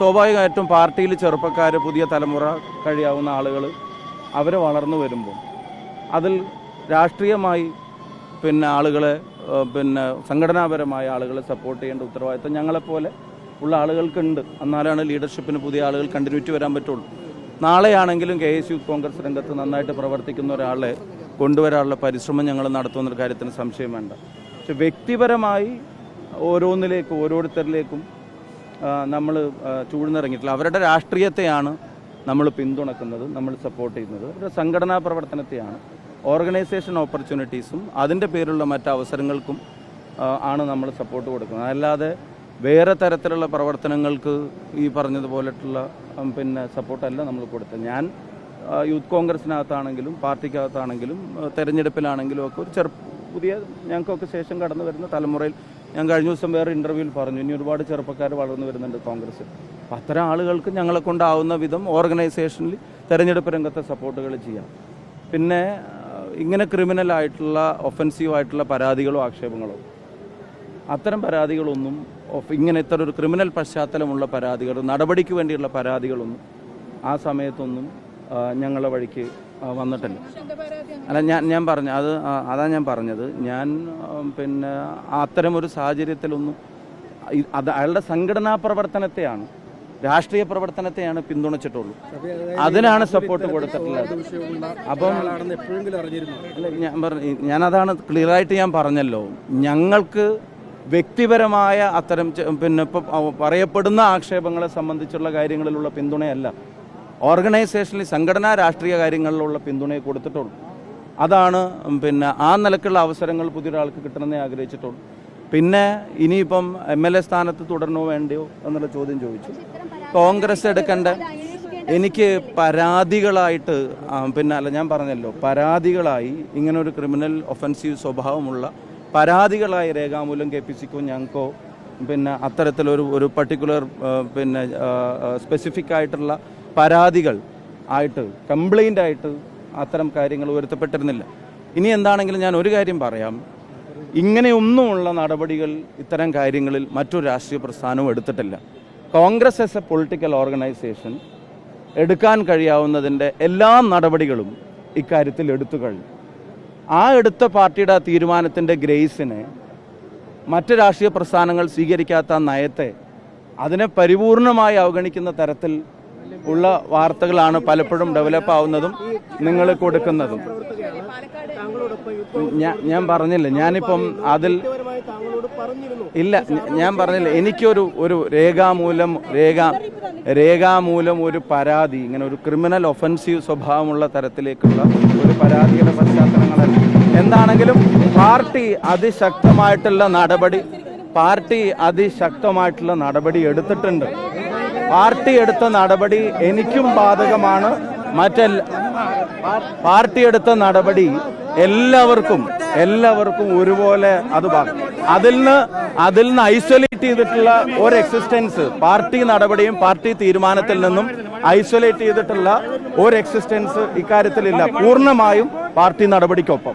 സ്വാഭാവികമായിട്ടും പാർട്ടിയിൽ ചെറുപ്പക്കാർ പുതിയ തലമുറ കഴിയാവുന്ന ആളുകൾ അവർ വളർന്നു വരുമ്പോൾ അതിൽ രാഷ്ട്രീയമായി പിന്നെ ആളുകളെ പിന്നെ സംഘടനാപരമായ ആളുകളെ സപ്പോർട്ട് ചെയ്യേണ്ട ഉത്തരവാദിത്തം ഞങ്ങളെപ്പോലെ ഉള്ള ആളുകൾക്കുണ്ട്. എന്നാലാണ് ലീഡർഷിപ്പിന് പുതിയ ആളുകൾ കണ്ടിന്യൂറ്റി വരാൻ പറ്റുള്ളൂ. നാളെയാണെങ്കിലും കെ എസ് യൂത്ത് കോൺഗ്രസ് രംഗത്ത് നന്നായിട്ട് പ്രവർത്തിക്കുന്ന ഒരാളെ കൊണ്ടുവരാനുള്ള പരിശ്രമം ഞങ്ങൾ നടത്തുന്ന കാര്യത്തിന് സംശയം വേണ്ട. പക്ഷെ വ്യക്തിപരമായി ഓരോന്നിലേക്കും ഓരോരുത്തരിലേക്കും നമ്മൾ ചൂഴ്ന്നിറങ്ങിയിട്ടില്ല അവരുടെ രാഷ്ട്രീയത്തെയാണ് നമ്മൾ പിന്തുണക്കുന്നത് നമ്മൾ സപ്പോർട്ട് ചെയ്യുന്നത്. അവരുടെ സംഘടനാ പ്രവർത്തനത്തെയാണ്. ഓർഗനൈസേഷൻ ഓപ്പർച്യൂണിറ്റീസും അതിന്റെ പേരിലുള്ള മറ്റ് അവസരങ്ങൾക്കും ആണ് നമ്മൾ സപ്പോർട്ട് കൊടുക്കുന്നത്. അല്ലാതെ വേറെ തരത്തിലുള്ള പ്രവർത്തനങ്ങൾക്ക് ഈ പറഞ്ഞതുപോലെയുള്ള പിന്നെ സപ്പോർട്ടല്ല നമ്മൾ കൊടുത്തത്. ഞാൻ യൂത്ത് കോൺഗ്രസിനകത്താണെങ്കിലും പാർട്ടിക്കകത്താണെങ്കിലും തെരഞ്ഞെടുപ്പിലാണെങ്കിലും ഒക്കെ ഒരു ചെറു പുതിയ ഞങ്ങൾക്കൊക്കെ ശേഷം കടന്നു വരുന്ന തലമുറയിൽ ഞാൻ കഴിഞ്ഞ ദിവസം വേറെ ഇന്റർവ്യൂവിൽ പറഞ്ഞു ഇനി ഒരുപാട് ചെറുപ്പക്കാർ വളർന്നു വരുന്നുണ്ട് കോൺഗ്രസ്സിൽ അപ്പം അത്തരം ആളുകൾക്ക് ഞങ്ങളെ കൊണ്ടാവുന്ന വിധം ഓർഗനൈസേഷനിൽ തെരഞ്ഞെടുപ്പ് രംഗത്തെ സപ്പോർട്ടുകൾ ചെയ്യാം. പിന്നെ ഇങ്ങനെ ക്രിമിനൽ ആയിട്ടുള്ള ഒഫൻസീവ് ആയിട്ടുള്ള പരാതികളോ ആക്ഷേപങ്ങളോ. അത്തരം പരാതികളൊന്നും ഇങ്ങനെ ഇത്തരം ഒരു ക്രിമിനൽ പശ്ചാത്തലമുള്ള പരാതികൾ നടപടിക്ക് വേണ്ടിയുള്ള പരാതികളൊന്നും ആ സമയത്തൊന്നും ഞങ്ങളെ വഴിക്ക് വന്നിട്ടില്ല. അല്ല ഞാൻ ഞാൻ പറഞ്ഞു അത് അതാ ഞാൻ പറഞ്ഞത്. ഞാൻ പിന്നെ അത്തരം ഒരു സാഹചര്യത്തിലൊന്നും അത് അയാളുടെ സംഘടനാ പ്രവർത്തനത്തെയാണ് രാഷ്ട്രീയ പ്രവർത്തനത്തെയാണ് പിന്തുണച്ചിട്ടുള്ളൂ. അതിനാണ് സപ്പോർട്ട് കൊടുത്തിട്ടുള്ളത്. അപ്പം ഞാൻ പറഞ്ഞു ഞാനതാണ് ക്ലിയർ ആയിട്ട് ഞാൻ പറഞ്ഞല്ലോ. ഞങ്ങൾക്ക് വ്യക്തിപരമായ അത്തരം പിന്നെ പറയപ്പെടുന്ന ആക്ഷേപങ്ങളെ സംബന്ധിച്ചുള്ള കാര്യങ്ങളിലുള്ള പിന്തുണയല്ല. ഓർഗനൈസേഷനിൽ സംഘടനാ രാഷ്ട്രീയ കാര്യങ്ങളിലുള്ള പിന്തുണയെ കൊടുത്തിട്ടുള്ളൂ. അതാണ് പിന്നെ ആ നിലക്കുള്ള അവസരങ്ങൾ പുതിയ പുതിയൊരാൾക്ക് കിട്ടണമെന്നേ ആഗ്രഹിച്ചിട്ടുള്ളൂ. പിന്നെ ഇനിയിപ്പം എം എൽ എ സ്ഥാനത്ത് തുടരണോ വേണ്ടയോ എന്നുള്ള ചോദ്യം ചോദിച്ചു. കോൺഗ്രസ് എടുക്കേണ്ട എനിക്ക് പരാതികളായിട്ട് പിന്നെ അല്ല ഞാൻ പറഞ്ഞല്ലോ പരാതികളായി ഇങ്ങനെ ഒരു ക്രിമിനൽ ഒഫൻസീവ് സ്വഭാവമുള്ള പരാതികളായി രേഖാമൂലം കെ പി സിക്കോ ഞങ്ങൾക്കോ? പിന്നെ അത്തരത്തിലൊരു ഒരു പർട്ടിക്കുലർ പിന്നെ സ്പെസിഫിക് ആയിട്ടുള്ള പരാതികൾ ആയിട്ട് കംപ്ലൈന്റ് ആയിട്ട് അത്തരം കാര്യങ്ങൾ ഉയർത്തപ്പെട്ടിരുന്നില്ല. ഇനി എന്താണെങ്കിലും ഞാൻ ഒരു കാര്യം പറയാം. ഇങ്ങനെയൊന്നുമുള്ള നടപടികൾ ഇത്തരം കാര്യങ്ങളിൽ മറ്റൊരു രാഷ്ട്രീയ പ്രസ്ഥാനവും എടുത്തിട്ടില്ല. Congress as a political organisation എടുക്കാൻ കഴിയാവുന്നതിന്റെ എല്ലാ നടപടികളും ഇക്കാര്യത്തിൽ എടുത്തു കഴിഞ്ഞു. ആ എടുത്ത പാർട്ടിയുടെ തീരുമാനത്തിന്റെ ഗ്രേസിനെ മറ്റ് രാഷ്ട്രീയ പ്രസ്ഥാനങ്ങൾ സ്വീകരിക്കാത്ത നയത്തെ അതിനെ പരിപൂർണമായി അവഗണിക്കുന്ന തരത്തിൽ ഉള്ള വാർത്തകളാണ് പലപ്പോഴും ഡെവലപ്പ് ആവുന്നതും നിങ്ങൾ കൊടുക്കുന്നതും. ഞാൻ പറഞ്ഞില്ല. ഞാനിപ്പം അതിൽ ഇല്ല ഞാൻ പറഞ്ഞില്ല. എനിക്കൊരു ഒരു രേഖാമൂലം രേഖ രേഖാമൂലം ഒരു പരാതി ഇങ്ങനെ ഒരു ക്രിമിനൽ ഒഫൻസീവ് സ്വഭാവമുള്ള തരത്തിലേക്കുള്ള ഒരു പരാതിയുടെ പശ്ചാത്തലങ്ങളല്ല. എന്താണെങ്കിലും പാർട്ടി അതിശക്തമായിട്ടുള്ള നടപടി പാർട്ടി അതിശക്തമായിട്ടുള്ള നടപടി എടുത്തിട്ടുണ്ട്. പാർട്ടി എടുത്ത നടപടി എനിക്കും ബാധകമാണ്. മറ്റെല്ല പാർട്ടി എടുത്ത നടപടി എല്ലാവർക്കും എല്ലാവർക്കും ഒരുപോലെ അത് അതിൽ നിന്ന് അതിൽ നിന്ന് ഐസൊലേറ്റ് ചെയ്തിട്ടുള്ള ഒരു എക്സിസ്റ്റൻസ് പാർട്ടി നടപടിയും പാർട്ടി തീരുമാനത്തിൽ നിന്നും ഐസൊലേറ്റ് ചെയ്തിട്ടുള്ള ഒരു എക്സിസ്റ്റൻസ് ഇക്കാര്യത്തിലില്ല. പൂർണമായും പാർട്ടി നടപടിക്കൊപ്പം.